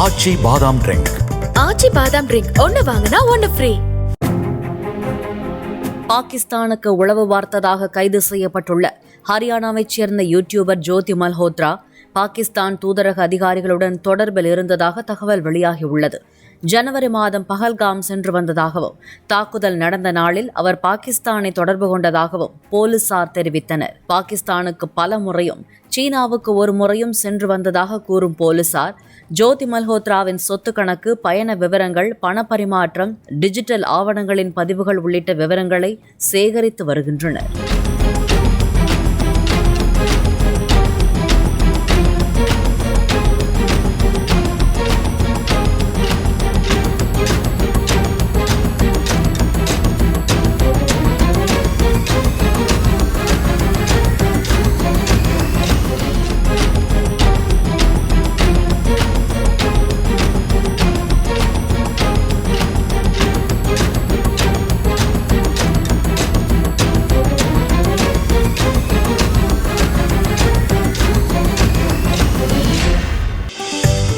ஆச்சி பாதாம் ட்ரிங்க் ஆச்சி பாதாம் ட்ரிங்க் ஒன்னு வாங்கினா ஒன்னு ஃப்ரீ பாகிஸ்தானுக்கு உளவு பார்த்ததாக கைது செய்யப்பட்டுள்ள ஹரியானாவைச் சேர்ந்த யூடியூபர் ஜோதி மல்ஹோத்ரா பாகிஸ்தான் தூதரக அதிகாரிகளுடன் தொடர்பில் இருந்ததாக தகவல் வெளியாகியுள்ளது. ஜனவரி மாதம் பஹல்காம் சென்று வந்ததாகவும் தாக்குதல் நடந்த நாளில் அவர் பாகிஸ்தானை தொடர்பு கொண்டதாகவும் போலீசார் தெரிவித்தனர். பாகிஸ்தானுக்கு பல முறையும் சீனாவுக்கு ஒரு முறையும் சென்று வந்ததாக கூறும் போலீசார் ஜோதி மல்ஹோத்ராவின் சொத்து கணக்கு பயண விவரங்கள் பணப்பரிமாற்றம் டிஜிட்டல் ஆவணங்களின் பதிவுகள் உள்ளிட்ட விவரங்களை சேகரித்து வருகின்றனர்.